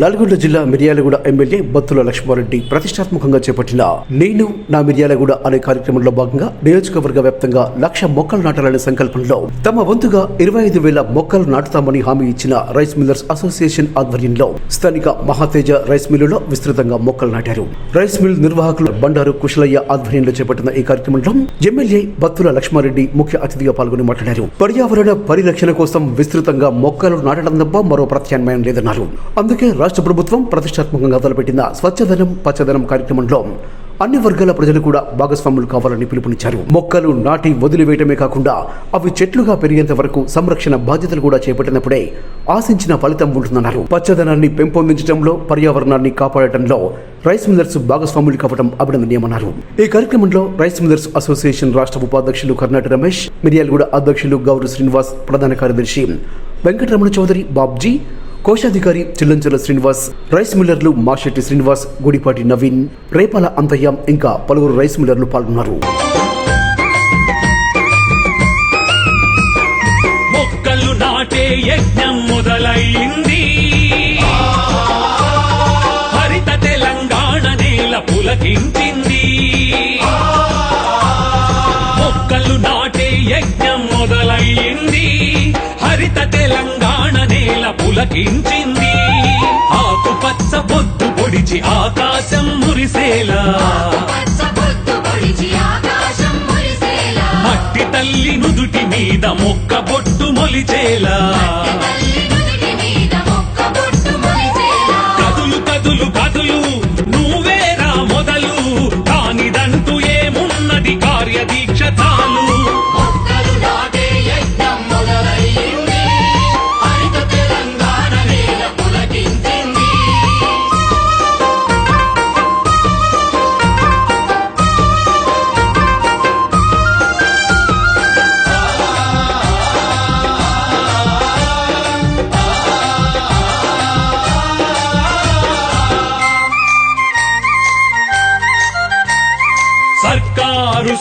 నల్గొండ జిల్లా మిర్యాలగూడ ఎమ్మెల్యే బత్తుల లక్ష్మారెడ్డి ప్రతిష్టాత్మకంగా చేపట్టిన నేను నా మిర్యాలగూడ అనే కార్యక్రమంలో భాగంగా నియోజకవర్గ వ్యాప్తంగా లక్ష మొక్కలు నాటాలనే సంకల్పంలో తమ వంతుగా ఇరవై ఐదు వేల మొక్కలు నాటుతామని హామీ ఇచ్చిన రైస్ మిల్లర్స్ అసోసియేషన్ ఆధ్వర్యంలో స్థానిక మహాతేజ రైస్ మిల్లులో విస్తృతంగా మొక్కలు నాటారు. రైస్ మిల్ నిర్వాహకులు బండారు కుశలయ్య ఆధ్వర్యంలో చేపట్టిన ఈ కార్యక్రమంలో ఎమ్మెల్యే బత్తుల లక్ష్మారెడ్డి ముఖ్య అతిథిగా పాల్గొని మాట్లాడారు. పర్యావరణ పరిరక్షణ కోసం విస్తృతంగా మొక్కలు నాటడం తప్ప మరో ప్రత్యామ్నాయం లేదన్నారు. అందుకే రాష్ట్ర ప్రభుత్వం ప్రతిష్టాత్మకంగా తలపెట్టిన స్వచ్ఛదనం పచ్చదనం కార్యక్రమంలో అన్ని వర్గాల ప్రజలు కూడా భాగస్వాములు కావాలని పిలుపునిచ్చారు. మొక్కలు నాటి వదిలివేయటమే కాకుండా అవి చెట్లుగా పెరిగేంత వరకు సంరక్షణ బాధ్యతలు కూడా చేపట్టినప్పుడే ఆశించిన ఫలితం ఉంటుందన్నారు. పచ్చదనాన్ని పెంపొందించడంలో పర్యావరణాన్ని కాపాడటంలో రైస్ మిల్లర్స్ భాగస్వాములు కావడం అభినందనీయమన్నారు. ఈ కార్యక్రమంలో రైస్ మిల్లర్స్ అసోసియేషన్ రాష్ట్ర ఉపాధ్యక్షులు కర్ణాటక రమేష్ మిర్యాలగూడ అధ్యక్షులు గౌరవ్ శ్రీనివాస్ ప్రధాన కార్యదర్శి వెంకటరమణ చౌదరి బాబ్జీ కోశాధికారి చిల్లంచల శ్రీనివాస్ రైస్ మిల్లర్లు మాషెట్టి శ్రీనివాస్ గుడిపాటి నవీన్ రేపాల అంతయ్య ఇంకా పలువురు రైస్ మిల్లర్లు పాల్గొన్నారు. మొక్కలు నాటే యజ్ఞం మొదలైంది పులకించింది ఆకుపచ్చ పొద్దు పొడిచి ఆకాశం మురిసేలా. మట్టి తల్లి నుదుటి మీద మొక్క బొట్టు మొలిచేలా. కదులు కదులు కదులు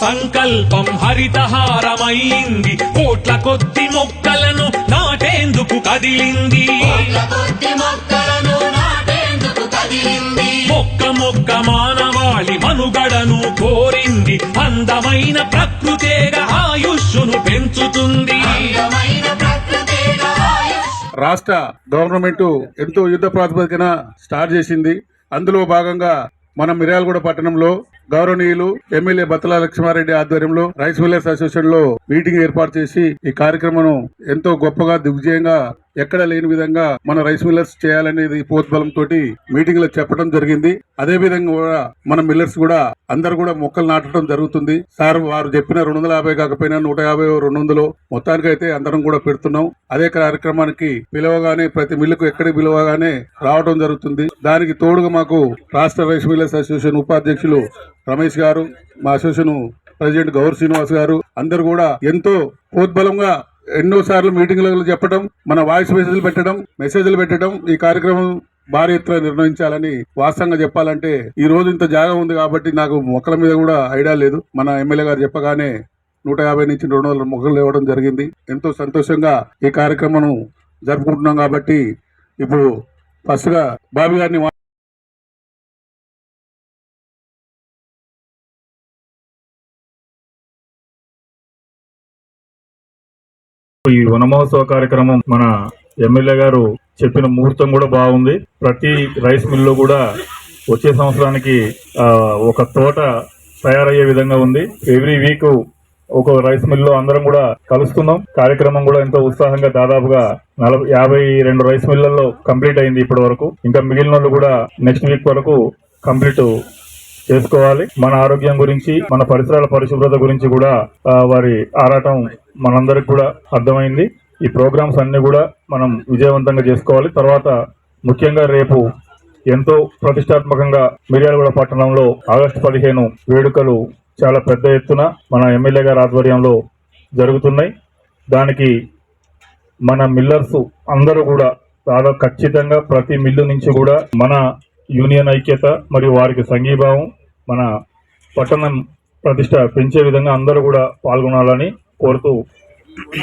సంకల్పం హరితహారమైంది. కోట్ల కొద్ది మొక్కలను నాటేందుకు కదిలింది. కోట్ల కొద్ది మొక్కలను నాటేందుకు కదిలింది. మొక్క మొక్క మానవాళి మనుగడను కోరింది. అందమైన ప్రకృతేగా ఆయుష్ను పెంచుతుంది. అందమైన ప్రకృతేగా ఆయుష్ రాష్ట్ర గవర్నమెంట్ ఎంతో యుద్ధ ప్రాతిపదికన స్టార్ట్ చేసింది. అందులో భాగంగా మన మిర్యాలగూడ పట్టణంలో గౌరవనీయులు ఎమ్మెల్యే బత్తల లక్ష్మారెడ్డి ఆధ్వర్యంలో రైస్ మిల్లర్స్ అసోసియేషన్లో మీటింగ్ ఏర్పాటు చేసి ఈ కార్యక్రమం ఎంతో గొప్పగా దిగ్విజయంగా ఎక్కడ లేని విధంగా మన రైస్ మిల్లర్స్ చేయాలనేది పోత్బలం తోటి మీటింగ్లో చెప్పడం జరిగింది. అదే విధంగా కూడా మన మిల్లర్స్ కూడా అందరు కూడా మొక్కలు నాటడం జరుగుతుంది. సార్ వారు చెప్పిన రెండు వందల యాభై కాకపోయినా నూట యాభై రెండు వందలు మొత్తానికైతే అందరం కూడా పెడుతున్నాం. అదే కార్యక్రమానికి పిలవగానే ప్రతి మిల్లుకు ఎక్కడికి పిలవగానే రావడం జరుగుతుంది. దానికి తోడుగా మాకు రాష్ట్ర రైస్ మిల్లర్స్ అసోసియేషన్ ఉపాధ్యక్షులు రమేష్ గారు మా అసోసియేషన్ ప్రెసిడెంట్ గౌర్ శ్రీనివాస్ గారు అందరు కూడా ఎంతో పోద్బలంగా ఎన్నో సార్లు మీటింగ్లలో చెప్పడం మన వాయిస్ మెసేజ్లు పెట్టడం మెసేజ్లు పెట్టడం ఈ కార్యక్రమం భారీ ఎత్తున నిర్ణయించాలని వాస్తవంగా చెప్పాలంటే ఈ రోజు ఇంత జాగా ఉంది కాబట్టి నాకు మొక్కల మీద కూడా ఐడియా లేదు. మన ఎమ్మెల్యే గారు చెప్పగానే నూట యాభై నుంచి రెండు వందల మొక్కలు ఇవ్వడం జరిగింది. ఎంతో సంతోషంగా ఈ కార్యక్రమం జరుపుకుంటున్నాం కాబట్టి ఇప్పుడు ఫస్ట్గా బాబు గారిని ఈ వన మహోత్సవ కార్యక్రమం మన ఎమ్మెల్యే గారు చెప్పిన ముహూర్తం కూడా బాగుంది. ప్రతి రైస్ మిల్లో కూడా వచ్చే సంవత్సరానికి ఒక తోట తయారయ్యే విధంగా ఉంది. ఎవ్రీ వీక్ ఒక రైస్ మిల్లో అందరం కూడా కలుస్తున్నాం. కార్యక్రమం కూడా ఎంతో ఉత్సాహంగా దాదాపుగా నలభై యాభై రెండు రైస్ మిల్లల్లో కంప్లీట్ అయింది ఇప్పటి వరకు. ఇంకా మిగిలిన వాళ్ళు కూడా నెక్స్ట్ వీక్ వరకు కంప్లీట్ చేసుకోవాలి. మన ఆరోగ్యం గురించి మన పరిసరాల పరిశుభ్రత గురించి కూడా వారి ఆరాటం మనందరికి కూడా అర్థమైంది. ఈ ప్రోగ్రామ్స్ అన్ని కూడా మనం విజయవంతంగా చేసుకోవాలి. తర్వాత ముఖ్యంగా రేపు ఎంతో ప్రతిష్టాత్మకంగా మిర్యాలగూడ పట్టణంలో ఆగస్టు పదిహేను వేడుకలు చాలా పెద్ద ఎత్తున మన ఎమ్మెల్యే గారి ఆధ్వర్యంలో జరుగుతున్నాయి. దానికి మన మిల్లర్స్ అందరూ కూడా చాలా ఖచ్చితంగా ప్రతి మిల్లు నుంచి కూడా మన యూనియన్ ఐక్యత మరియు వారికి సంఘీభావం మన పట్టణం ప్రతిష్ట పెంచే విధంగా అందరూ కూడా పాల్గొనాలని కోరుతూ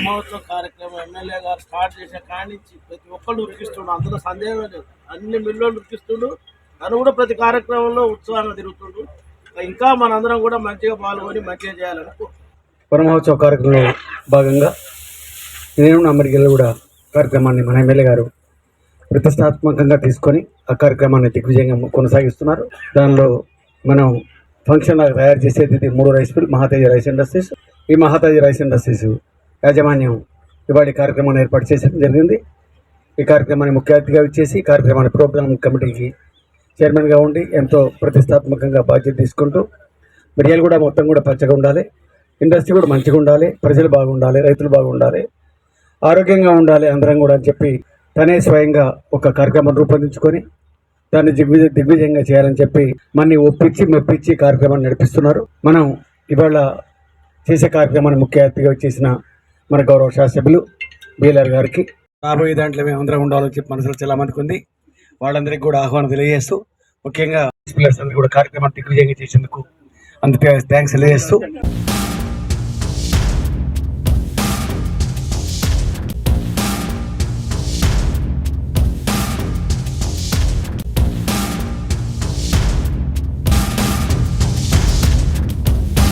మహోత్సవ కార్యక్రమం ఎమ్మెల్యే గారు స్టార్ట్ చేసిన కాడి నుంచి ప్రతి ఒక్కళ్ళు ఉరికిస్తుండు. అందులో సందేహం లేదు. అన్ని మిల్లులు ఉరికిస్తుండు. తను కూడా ప్రతి కార్యక్రమంలో ఉత్సాహంగా తిరుగుతుండు. ఇంకా మనందరం కూడా మంచిగా పాల్గొని మంచిగా చేయాలని. వనమహోత్సవ కార్యక్రమంలో భాగంగా నేను నా కూడా కార్యక్రమాన్ని మన ఎమ్మెల్యే గారు ప్రతిష్టాత్మకంగా తీసుకొని ఆ కార్యక్రమాన్ని దిగ్విజయంగా కొనసాగిస్తున్నారు. దానిలో మనం ఫంక్షన్ లాగా తయారు చేసేది ఇది మూడు rice mill Mahateja rice industries ఈ మహాతేజ రైస్ ఇండస్ట్రీస్ యాజమాన్యం ఇవాళ కార్యక్రమాన్ని ఏర్పాటు చేయడం జరిగింది. ఈ కార్యక్రమాన్ని ముఖ్య అతిథిగా ఇచ్చేసి ఈ కార్యక్రమాన్ని ప్రోగ్రామ్ కమిటీకి చైర్మన్గా ఉండి ఎంతో ప్రతిష్టాత్మకంగా బాధ్యత తీసుకుంటూ మిరియాలు కూడా మొత్తం కూడా పచ్చగా ఉండాలి. ఇండస్ట్రీ కూడా మంచిగా ఉండాలి. ప్రజలు బాగుండాలి. రైతులు బాగుండాలి. ఆరోగ్యంగా ఉండాలి అందరం కూడా అని చెప్పి తనే స్వయంగా ఒక కార్యక్రమం రూపొందించుకొని దాన్ని దిగ్విజ దిగ్విజయంగా చేయాలని చెప్పి మన్ని ఒప్పించి మెప్పించి కార్యక్రమాన్ని నడిపిస్తున్నారు. మనం ఇవాళ చేసే కార్యక్రమాన్ని ముఖ్య అతిథిగా చేసిన మన గౌరవ శాసభ్యులు బీలర్ గారికి. రాబోయే దాంట్లో మేము అందరం ఉండాలని చెప్పి మనసులో చాలా మందికి ఉంది. వాళ్ళందరికీ కూడా ఆహ్వానం తెలియజేస్తూ ముఖ్యంగా పిల్లర్స్ కూడా కార్యక్రమాన్ని దిగ్విజయంగా చేసేందుకు అందుకే థ్యాంక్స్ తెలియజేస్తూ.